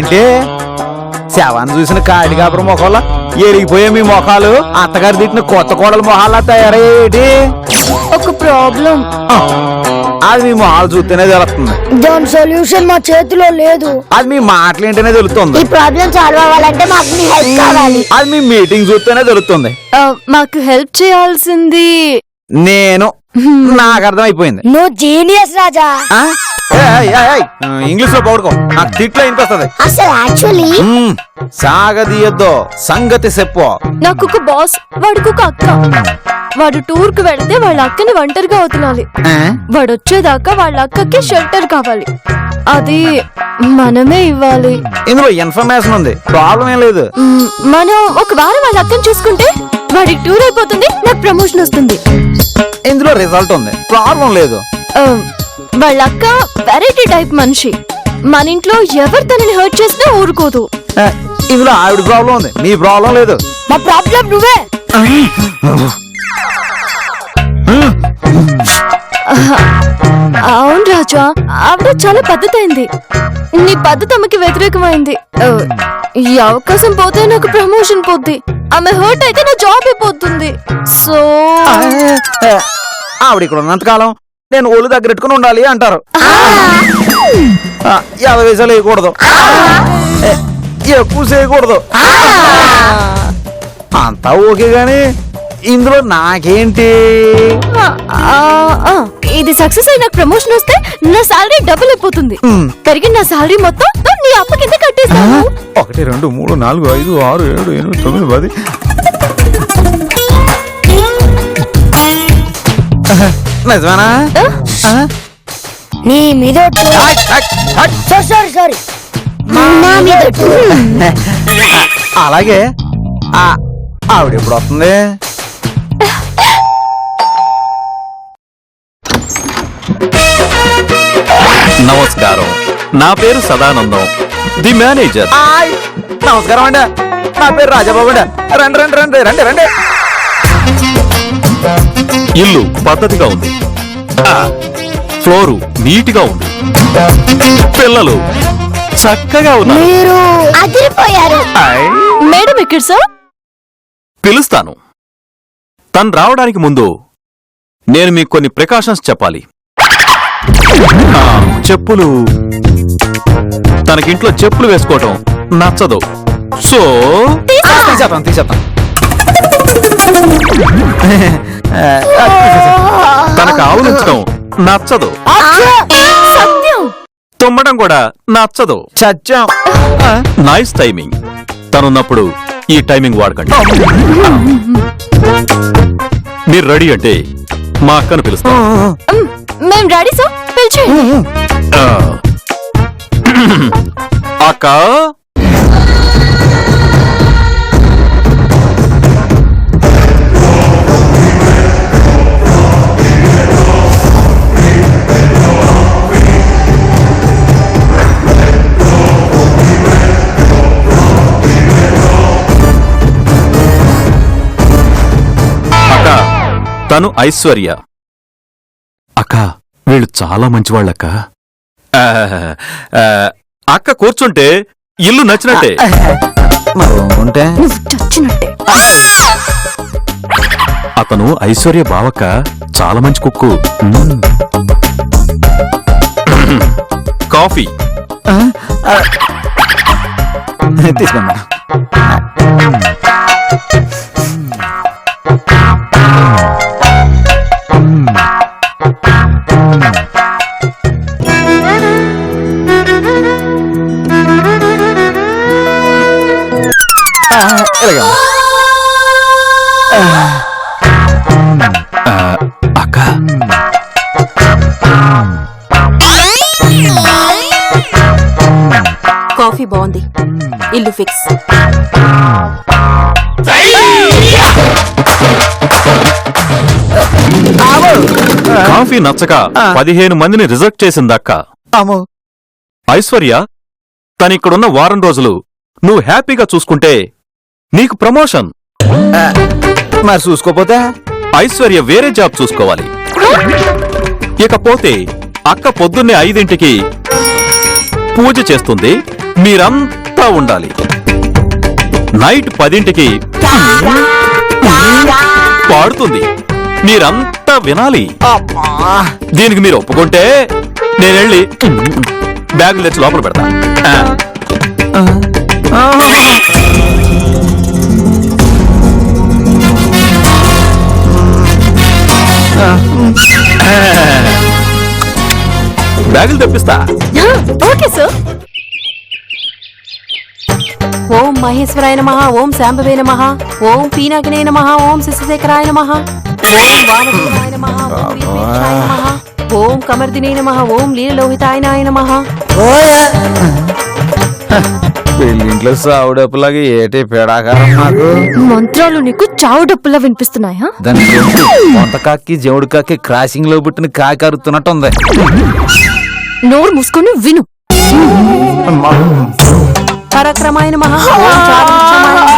ఏంటి? శవాన్ని చూసిన కాడి కాపురం మొఖాల ఎరిగిపోయే మీ మొఖాలు? అత్తగారు తిట్టిన కొత్త కోడల మొహాల్లా తయారయ్యేటి? ఒక ప్రాబ్లం. అది మీ మొహాలు చూస్తేనే తెలుస్తుంది. దాని సొల్యూషన్ మా చేతిలో లేదు. అది మీ మాటలు ఏంటనే తెలుస్తుంది. ఈ ప్రాబ్లం సాల్వ్ అవ్వాలంటే మాకు నీ హెల్ప్ కావాలి. అది మీ మీటింగ్ చూస్తేనే తెలుస్తుంది. మాకు హెల్ప్ చేయాల్సింది. నేను నాకు అర్థమైపోయింది. నువ్వు జీనియస్ రాజా. ఇంగ్లీష్లో పడుకో నాకు తిట్లో వినిపిస్తుంది. అసలు యాక్చువల్లీ. సాగదీయద్దు సంగతి చెప్పు. నాకు ఒక బాస్ వాడికి ఒక అక్క. వాడు టూర్కు వెళ్తే వాళ్ళ అక్కని ఒంటరిగా వదలాలి? వాడు వచ్చేదాకా వాళ్ళ అక్కకి షెల్టర్ కావాలి. అది మనమే ఇవ్వాలి. ఇందులో ఇన్ఫర్మేషన్ ఉంది. ప్రాబ్లం ఏం లేదు. మనం ఒక వారం వాళ్ళ అక్కని చూసుకుంటే వాడికి టూర్ అయిపోతుంది నాకు ప్రమోషన్ వస్తుంది. ఇందులో రిజల్ట్ ఉంది. ప్రాబ్లం లేదు. వాళ్ళ అక్క వెరైటీ టైప్ మనిషి. మన ఇంట్లో ఎవరు తనని హర్ట్ చేసినా ఊరుకోదు. ఆ, ఇందులో ఆవిడ ప్రాబ్లం ఉంది. నీ ప్రాబ్లం లేదు. మా ప్రాబ్లం నువ్వే. అవును రాజా ఆవిడ చాలా పద్ధతి అయింది నీ పద్ధతి ఆమెకి వ్యతిరేకమైంది. ఆ, ఈ అవకాశం పోతే నాకు ప్రమోషన్ పోద్ది. ఆమె హర్ట్ అయితే నా జాబ్ అయిపోతుంది సో ఆవిడ ఇక్కడ ఉన్నంతకాలం నేను ఒళ్ళు దగ్గరెట్టుకుని ఉండాలి అంటారు. యాభై వేసాలు వేయకూడదు. ఎక్కువ చేయకూడదు. అంతా ఓకే గాని ఇందులో నాకేంటి? ఇది సక్సెస్ అయి నాకు ప్రమోషన్ వస్తే నా సాలరీ డబుల్ అయిపోతుంది. మ్. పెరిగిన నా సాలరీ మొత్తం నీ అప్ప కింద కట్టేస్తాను. ఒకటి రెండు మూడు నాలుగు ఐదు ఆరు ఏడు ఎనిమిది తొమ్మిది పది. నిజమేనా? ఆ? నీ మీద హట్, హట్, హట్. Sorry sorry. నా మీద అలాగే. ఆ, ఆవిడ ఎప్పుడు వస్తుంది? నమస్కారం. నా పేరు సదానందం. The manager. ఆయ్, నమస్కారం అండి. నా పేరు రాజాబాబు అండి. రండి రండి రండి రండి రండి. ఇల్లు పద్ధతిగా ఉంది. ఫ్లోరు నీటిగా ఉంది. పిల్లలు చక్కగా ఉన్నారు. మీరు అదిరిపోయారు. ఆయ్, మేడం ఎక్కడ సార్? పిలుస్తాను. తను రావడానికి ముందు నేను మీకు కొన్ని ప్రికాషన్స్ చెప్పాలి. ఆ, చెప్పులు. తనకింట్లో చెప్పులు వేసుకోవటం నచ్చదు. సో తీసేస్తాం. తనకు ఆవులించడం నచ్చదు. సత్యం. తుమ్మడం కూడా నచ్చదు. చచ్చాం నైస్ టైమింగ్ తనున్నప్పుడు ఈ టైమింగ్ వాడకండి. మీరు రెడీ అంటే మా అక్కను పిలుస్తాం. Ready sir. పిలిచేయండి. అక్క? తను ఐశ్వర్య. అక్క వీళ్ళు చాలా మంచివాళ్ళక్క. అక్క కూర్చుంటే ఇల్లు నచ్చినట్టే. ఉంటే? చచ్చినట్టే అతను ఐశ్వర్య బావక్క చాలా మంచి కుక్కు. కాఫీ. ఇల్లు ఫిక్స్ కాఫీ నచ్చక పదిహేను మందిని రిజెక్ట్ చేసిందక్క. ఐశ్వర్య తనిక్కడున్న వారం రోజులు నువ్వు హ్యాపీగా చూసుకుంటే నీకు ప్రమోషన్. మరి చూసుకోపోతే? ఐశ్వర్య వేరే జాబ్ చూసుకోవాలి. ఇకపోతే అక్క పొద్దున్నే ఐదింటికి పూజ చేస్తుంది. మీరంతా ఉండాలి. నైట్ పదింటికి పాడుతుంది. మీరంతా వినాలి. దీనికి మీరు ఒప్పుకుంటే నేను వెళ్ళి బ్యాగులు తెచ్చి లోపల పెడతా. బ్యాగులు తెప్పిస్తా. ఓకే సార్ ఓం మహేశ్వరాయ నమ ఓం శాంభవే నమ ఓం పీనాకినే నమ ఓం శశిశేఖరాయ నమ ఓం వామదేవాయ నమ ఓం వీరభద్రాయ నమ ఓం కమర్దినే నమ ఓం లీలలోహితాయనాయ నమ. పెళ్ళింట్లో సావుడప్పులాగా ఏటి పేడాకారం నాకు మంత్రాలు నీకు చావు డప్పులా వినిపిస్తున్నాయా? దాని కొంత కాకి జవుడు కాకి క్రాసింగ్లో పుట్టిన కాకి అరుతున్నట్టుంది. నోరు మూసుకొని విను. నమ ఓం చారుక్షమాయ నమః.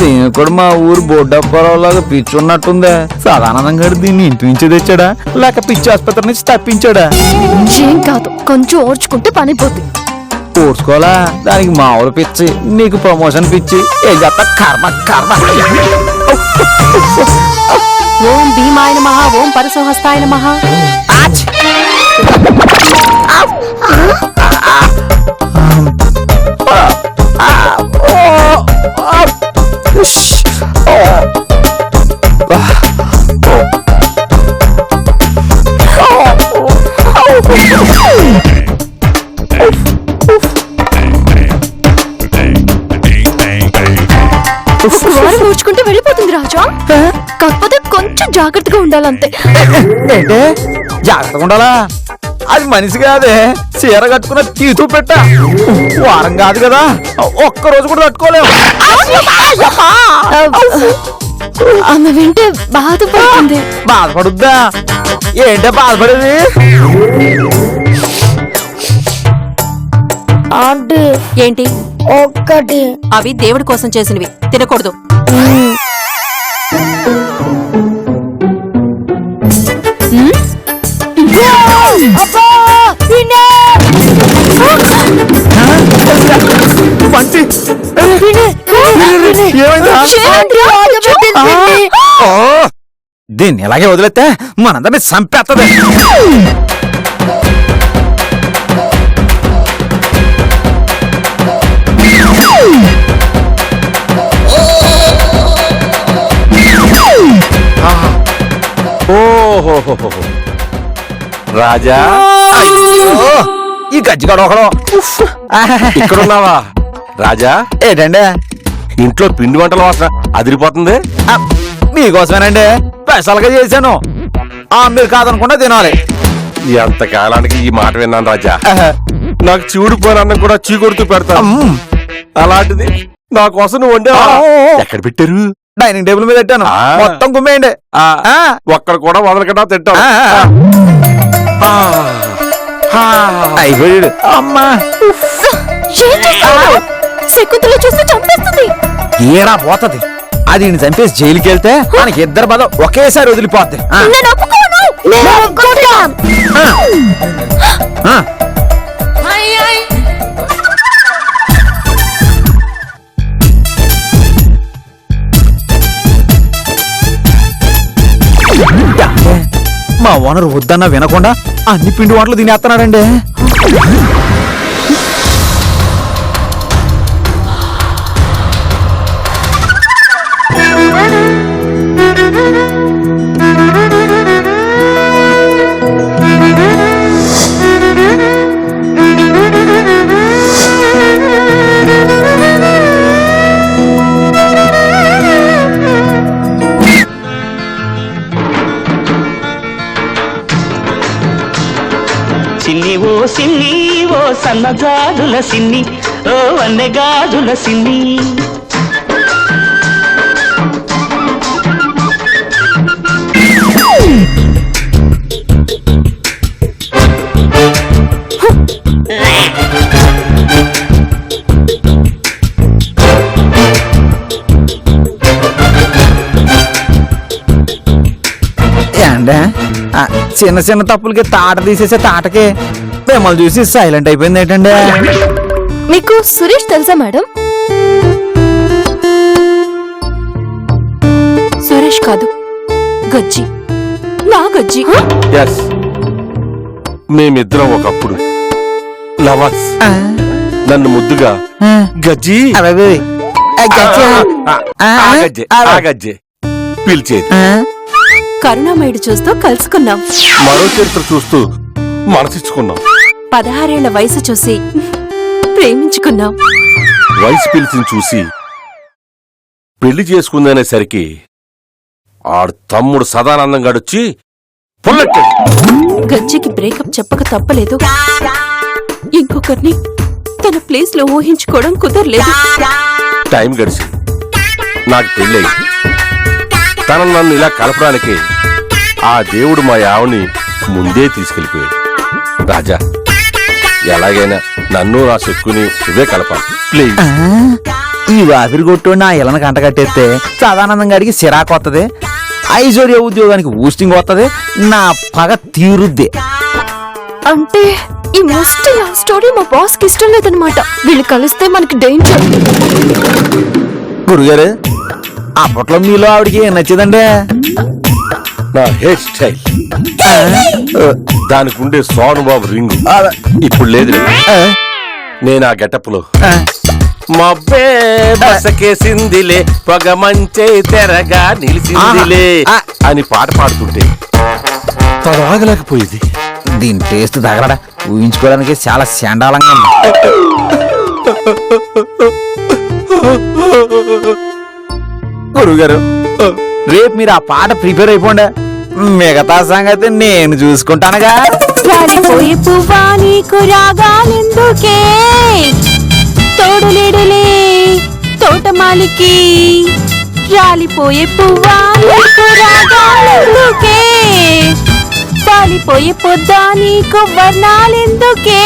దీని కూడా మా ఊరు బొడ్డప్పరావులాగా పిచ్చి ఉన్నట్టుందే సదానందం గారు దీన్ని ఇంటి నుంచి తెచ్చాడా లేక పిచ్చి ఆసుపత్రి నుంచి తప్పించాడా ఏం కాదు కొంచెం ఓర్చుకుంటే పని పోతుంది కూర్చుకోవాలా దానికి మామూలు పిచ్చి నీకు ప్రమోషన్ పిచ్చి ఏం కర్మ కర్మ ఓం భీమాయ నమ ఓం నమ ఆచ్! ఒక వారం ఓర్చుకుంటే వెళ్ళిపోతుంది రాజా. కాకపోతే కొంచెం జాగ్రత్తగా ఉండాలంతే. ఏంటే జాగ్రత్తగా ఉండాలా? అది మనిషి కాదే. చీర కట్టుకున్న తీతూ పెట్ట. వారం కాదు కదా. ఒక్క రోజు కూడా తట్టుకోలేము ఆమె వింటే బాధపడుతుంది. బాధపడుద్దా? ఏంటే బాధపడేది? ఆంటీ. ఏంటి? ఒక్కటి. అవి దేవుడి కోసం చేసినవి. తినకూడదు. దీన్ని ఇలాగే వదిలేస్తే మనందరినీ చంపేస్తుంది ఓహో రాజా. అయ్యో, ఈ గజ్జిగాడు ఒకడు. ఇక్కడున్నావా? రాజా. ఏంటండి? ఇంట్లో పిండి వంటల వాసన అదిరిపోతుంది. ఆ, మీకోసమేనండి. స్పెషల్గా చేశాను. ఆ మీరు కాదనకుండా తినాలి. ఎంత కాలానికి ఈ మాట విన్నాను రాజా. ఆహా. నాకు చూడు పోనన్న కూడా చీకొడుతూ పెడతాను. అలాంటిది నా కోసం నువ్వు. ఎక్కడ పెట్టారు? డైనింగ్ టేబుల్ మీద పెట్టాను. మొత్తం కుమ్మేయండి. ఆ. ఒక్కడ కూడా వదలకుండా తింటాను ఆ, ఆ. ఆ. అయిపోయాడు. అమ్మా? శకుంతల చంపేస్తుంది. ఏడా పోతది? అది చంపేసి జైలుకి వెళ్తే మనకి ఇద్దరు బాధ ఒకేసారి వదిలిపోద్ది. మా ఓనర్ వద్దన్నా వినకుండా అన్ని పిండి వంటలు తినేస్తున్నాడండి సిన్ని ఓ సన్నజాజుల సిన్ని ఓ వన్నెగాజుల సిన్ని. చిన్న చిన్న తప్పులకి తాట తీసేసే తాటకే. మిమ్మల్ని చూసి సైలెంట్ అయిపోయింది ఏంటండి మీకు సురేష్ తెలుసా మేడం? సురేష్ కాదు గజ్జి. నా గజ్జి. ఎస్ మేమిద్దరం ఒకప్పుడు లవర్స్. నన్ను ముద్దుగా గజ్జి. గజ్జె. పిలిచేది. కరుణామయుడు చూస్తూ కలుసుకున్నాం. మరో చరిత్ర చూస్తూ మనసిచ్చుకున్నాం. పదహారేళ్ళ వయసు చూసి ప్రేమించుకున్నాం. వయసు పిలిచిని చూసి పెళ్ళి చేసుకుందనేసరికి ఆడు తమ్ముడు సదానందం గడొచ్చి పుల్లెట్టాడు గజ్జికి బ్రేకప్ చెప్పక తప్పలేదు. ఇంకొకరిని తన ప్లేస్లో ఊహించుకోవడం కుదరలేదు. టైం గడిచింది. నాకు పెళ్ళయింది. తన నన్ను ఇలా కలపడానికి ఆ దేవుడు మా యావని ముందే తీసుకెళ్ళిపోయాడు రాజా ఎలాగైనా నన్ను నా చెక్కుని నువ్వే కలపాలి. ప్లీజ్ ఈ వాపిరి కొట్టు నా ఇళ్ళని కంట కట్టేస్తే సదానందం గారికి సిరాకు వస్తుంది ఐశ్వర్య ఉద్యోగానికి బూస్టింగ్ వస్తుంది నా పగ తీరుద్ది. అంటే ఈ మస్ట్ లవ్ స్టోరీ మా బాస్కి ఇష్టం లేదనమాట వీళ్ళు కలిస్తే మనకి డేంజర్ గురుగారు అప్పట్లో మీలో ఆవిడకి ఏం నచ్చిందండి? నా హెయిర్ స్టైల్. దానికి ఉండే సోనుబాబు రింగు. ఇప్పుడు లేదు నేను ఆ గెటప్లో ఆ. మబ్బే బసకేసిందిలే పొగ మంచే తెరగా నిలిసిందిలే ఆహా. అని పాట పాడుతుంటే. తడాగలేకపోయేది దీని టేస్ట్ తగలడా? ఊహించుకోవడానికి చాలా శాండాలంగా ఉంది. గురుగారు రేపు మీరు ఆ పాట ప్రిపేర్ అయిపోండి. మిగతా సంగతి నేను చూసుకుంటానుగా. రాలిపోయే పువ్వా నీకు రాగాలెందుకే? తోడులేడులే తోటమాలికి. రాలిపోయే పువ్వా నీకు రాగాలెందుకే? రాలిపోయే పొద్దా నీకు వర్ణాలెందుకే?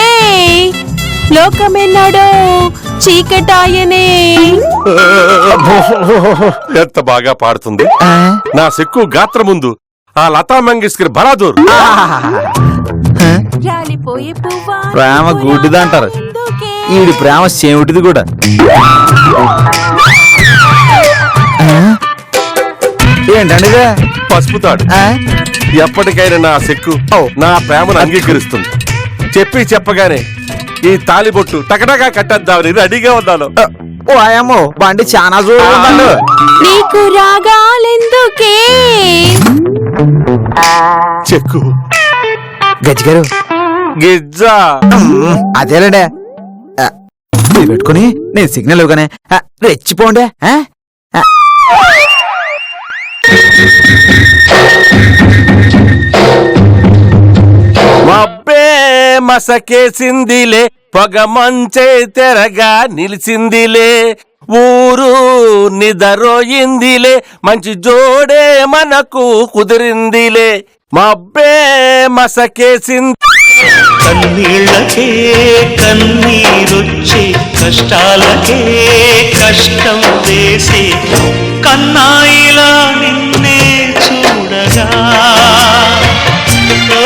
లోకమెన్నడో చీకటాయనే ఎంత బాగా పాడుతుంది? నా సెక్కు గాత్ర ముందు ఆ లతా మంగేష్కర్ బరాదూర్ ప్రేమ గుడ్డిదంటారు. రాగాలెందుకే? ఈడి ప్రేమ సేమిటిది కూడా? ఏంటండి? పసుపుతాడు? ఎప్పటికైనా నా సెక్కు నా ప్రేమను అంగీకరిస్తుంది చెప్పి చెప్పగానే ఈ తాలిబొట్టు టకటగా కట్టేద్దామని రెడీగా ఉన్నాను. ఓ ఆయమ్మో బండి చాలా చూడండి నీకు రాగాలెందుకే? చెక్కు. గజ్జిగారు గిజ్జా. అదేలేండి. పెట్టుకుని నేను సిగ్నల్ ఇవ్వగానే రెచ్చిపోండి ఆ? మసకేసిందిలే పొగ మంచే తెరగా నిలిచిందిలే. ఊరు నిదరోయిందిలే మంచి జోడే మనకు కుదిరిందిలే. మబ్బే మసకేసింది. కన్నీళ్ళకే కన్నీరుచ్చి కష్టాలకే కష్టం వేసే కన్నాయిలా నిన్నే చూడగా. ఓ,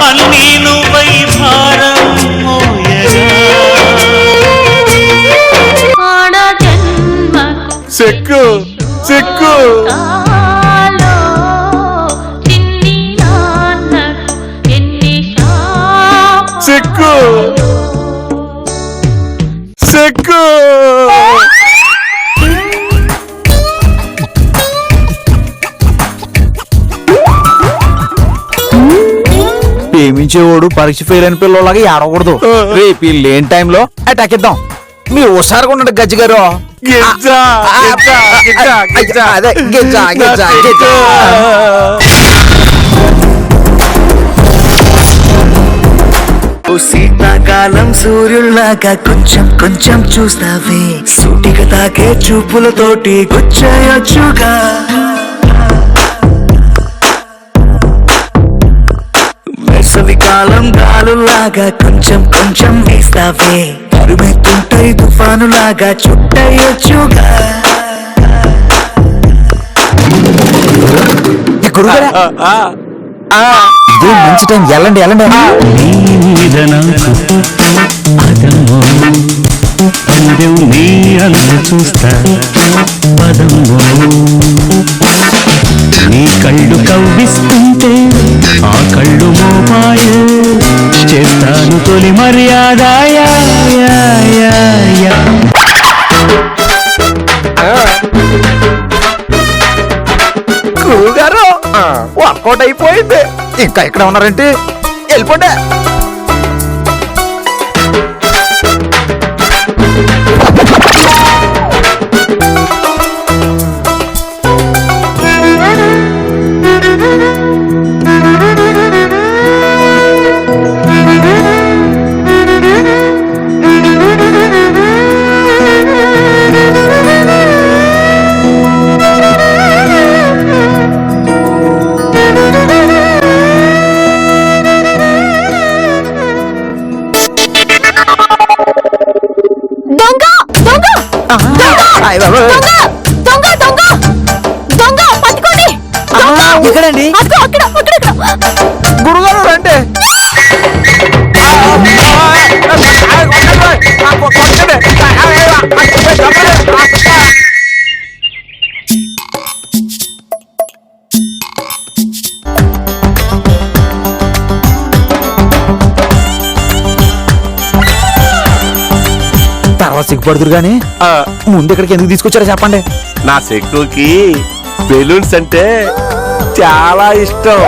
అన్నీ నువ్వై భారం మోయగా చెక్కు చెక్కు చెక్కు చెక్కు ప్రేమించేవాడు పరీక్ష ఫెయిల్ అయిన పిల్లలాగా ఏడవకూడదు. రేపు ఈ లేని టైంలో అటాక్ ఇద్దాం. మీరు హుషారుగా ఉండండి గజ్జిగారు గిజ్జా గిజ్జా గిజ్జా గిజ్జా అదే గిజ్జా గిజ్జా గిజ్జా. ఓ శీతాకాలం సూర్యుల్లాగా కొంచెం కొంచెం చూస్తావే. సూటిగా తాకే చూపులతోటి గుచ్చేయొచ్చుగా. కాలం గాలులాగా కొంచెం కొంచెం వీస్తావే. తరుమెత్తుంటాయి తుఫానులాగా చుట్టయొచ్చుగా ఇదే మంచి టైం. వెళ్ళండి వెళ్ళండి పందెం చూస్తా. పదము. నీ కళ్ళు కవ్విస్తుంటే ఆ కళ్ళు మోపాయ. చేస్తాను తొలి మర్యాద గురువు గారు వర్కౌట్ అయిపోయింది. ఇంకా ఇక్కడ ఉన్నారంటే? వెళ్ళిపోండి. ఇక్కడండి అదిగో అక్కడ అక్కడ అక్కడ. గురుగారు రండి. తర్వాత సిగ్గుపడుతురు గానీ ఆ, ముందు ఇక్కడికి ఎందుకు తీసుకొచ్చారో చెప్పండి. నా సెక్కుకి బెలూన్స్ అంటే చాలా ఇష్టం.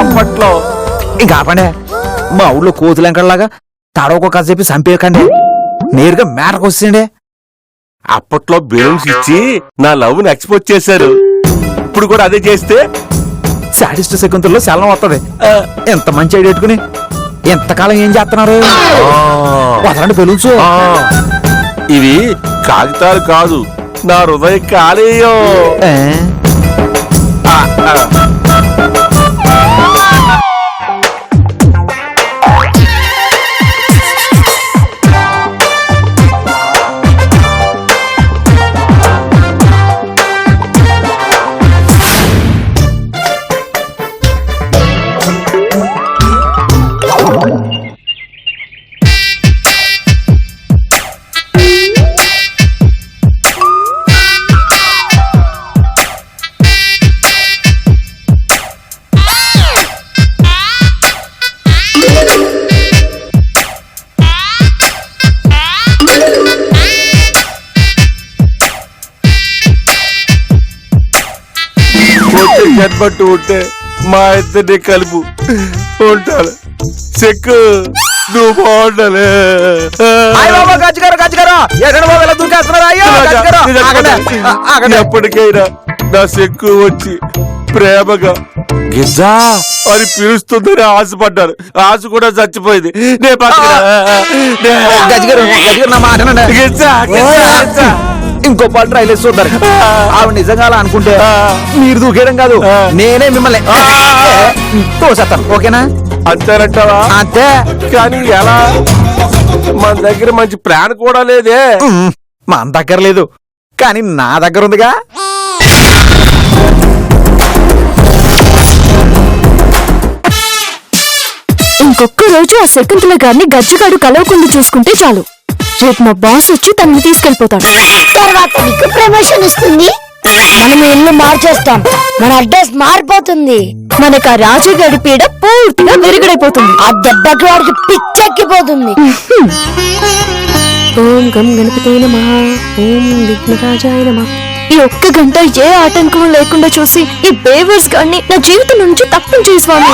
అప్పట్లో ఇంకా ఆపండి. మా ఊళ్ళో కోతులంకడలాగా తడవకో కథ చెప్పి చంపేయకండి. నేరుగా మేటకు వస్తుండే. అప్పట్లో బెలూన్స్ ఇచ్చి నా లవ్ని ఎక్స్పోజ్ చేశారు. ఇప్పుడు కూడా అదే చేస్తే? సాడిస్ట్ శకుంతల్లో శలం వస్తుంది ఎంత మంచి ఐడియా పెట్టుకుని ఎంతకాలం ఏం చేస్తున్నారు? వదలండి బెలూన్స్. ఇవి కాగితాలు కాదు నా హృదయ కాలేయం. ఏ? ఆ, జన్మట్టు ఉంటే మా ఇద్దరిని కలుపు. ఉంటాను చెక్కు. నువ్వు బాగుండాలి. ఆ, ఆగండి. ఎప్పటికైనా నా చెక్కు వచ్చి ప్రేమగా గిజ్జా! అని పిలుస్తుందని ఆశపడ్డాను. ఆశ కూడా చచ్చిపోయింది. నే పక్కన గిజ్జా. ఇంకో పాలు ట్రైల్ వేసి చూద్దారు ఆవిడ నిజంగా అలా అనుకుంటే మీరు దూకేయడం కాదు. నేనే మిమ్మల్ని తోసేస్తాను. ఓకేనా? అంతేనంటావా? అంతే. కానీ ఎలా? మన దగ్గర మంచి ప్లాన్ కూడా లేదే. ఉమ్, మా అంత దగ్గర లేదు. కానీ నా దగ్గర ఉందిగా. ఇంకొక్క రోజు ఆ శకుంతల గారిని గజ్జిగాడు కలవకుండా చూసుకుంటే చాలు. రేపు మా బాస్ వచ్చి తనని తీసుకెళ్ళిపోతాడు తర్వాత నీకు ప్రమోషన్ వస్తుంది మనం ఇల్లు మార్చేస్తాం. మన అడ్రస్ మారిపోతుంది. మనకు ఆ రాజుగాడి పీడ పూర్తిగా విరుగుడైపోతుంది. ఆ దెబ్బకి వాడికి పిచ్చెక్కిపోతుంది. ఓం గం గణపతే నమ. ఓం విఘ్నరాజాయ నమ. ఈ ఒక్క గంట ఏ ఆటంకం లేకుండా చూసి ఈ బేవర్స్ గాడిని నా జీవితం నుంచి తప్పించే స్వామి.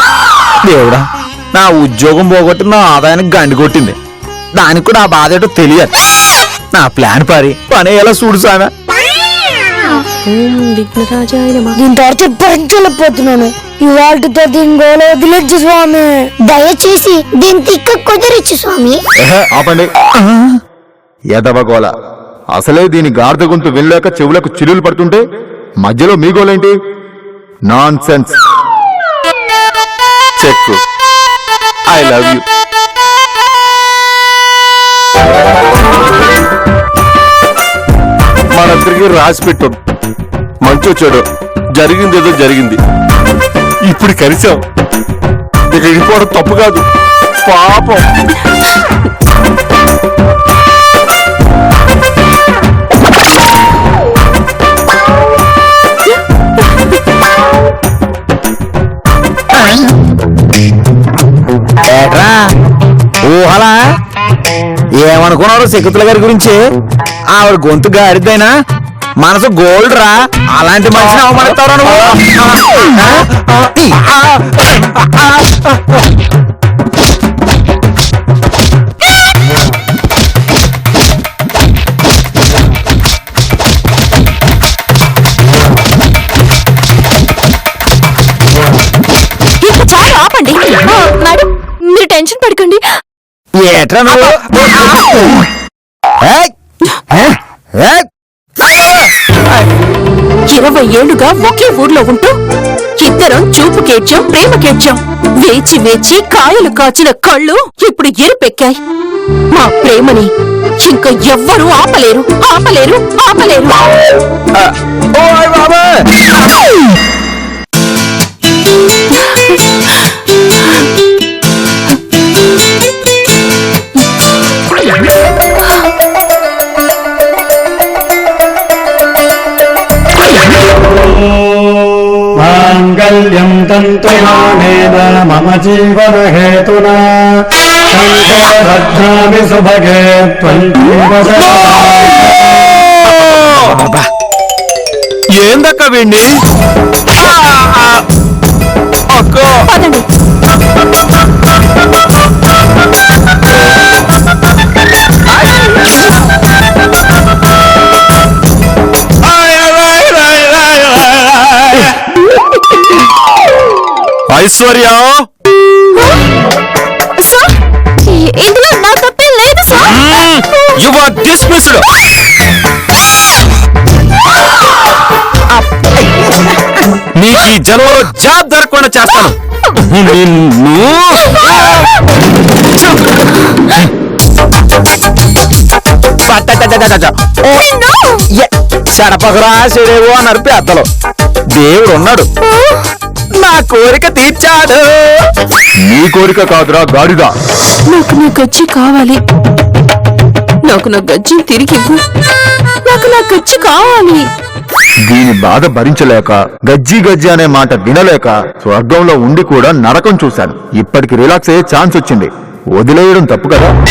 దేవుడా నా ఉద్యోగం పోగొట్టి నా ఆదాయానికి గండి కొట్టింది. దానికి కూడా ఆ బాధ ఏంటో తెలియదు. నా ప్లాన్ పారి పని ఎలా చూడు సామె ఓం విఘ్నరాజాయ నమ దీని తర్వాత భరించలేకపోతున్నాను ఇవాళతో దీని గోల వదిలేచ్చు స్వామి. దయచేసి దీని తిక్క కుదిరిచ్చు స్వామి. ఆపండి. ఎదవగోల అసలే దీని గార్ద గొంతు వెళ్ళాక చెవులకు చిరులు పడుతుంటే మధ్యలో మీ గోలేంటి నాన్ సెన్స్ చెక్కు. ఐ లవ్ యూ మనందరికీ రాసి పెట్టు. మంచి చెడు జరిగింది ఏదో జరిగింది. ఇప్పుడు కలిసాం. ఇక వెళ్ళిపోవడం తప్పు కాదు. పాపం. ఏట్రా? ఊహలా? ఏమనుకున్నారు శకుంతల గారి గురించి ఆవిడ గొంతు గారిద్దైనా మనసు గోల్డ్ రా అలాంటి మనిషిని అవమానిస్తావు నువ్వు ఏట్రా నువ్వు ఏయ్! ఏయ్! ఏయ్! ఇరవై ఏళ్ళుగా ఒకే ఊర్లో ఉంటూ ఇద్దరం చూపుకేడ్చాం ప్రేమకేడ్చాం వేచి వేచి కాయలు కాచిన కళ్ళు ఇప్పుడు ఎరుపెక్కాయి మా ప్రేమని ఇంకా ఎవ్వరూ ఆపలేరు ఆపలేరు ఆపలేరు ఓయ్ బాబోయ్! మాంగళ్యం తంతుమానేన మమ జీవన హేతునా బధ్నామి సుభగే! ఏందక్క వీణ్ణి? అక్క. ఐశ్వర్య! సార్ ఇ- ఇందులో నా తప్పేం లేదు సార్. యు ఆర్ డిస్మిస్డ్ నీకు ఈ జన్మలో జాబ్ దొరకకుండా చేస్తాను. నిన్ను! చెడపకరా చెడేవో అన్నారు పెద్దలు దేవుడు ఉన్నాడు నా కోరిక తీర్చాడు. నీ కోరిక కాదురా గాడిదా. నాకు నా గజ్జి కావాలి. నాకు నా గజ్జి తిరిగి ఇవ్వు. నాకు నా గజ్జి కావాలి. దీని బాధ భరించలేక గజ్జి గజ్జి అనే మాట వినలేక స్వర్గంలో ఉండి కూడా నరకం చూశాను. ఇప్పటికి రిలాక్స్ అయ్యే ఛాన్స్ వచ్చింది. వదిలేయడం తప్పు కదా?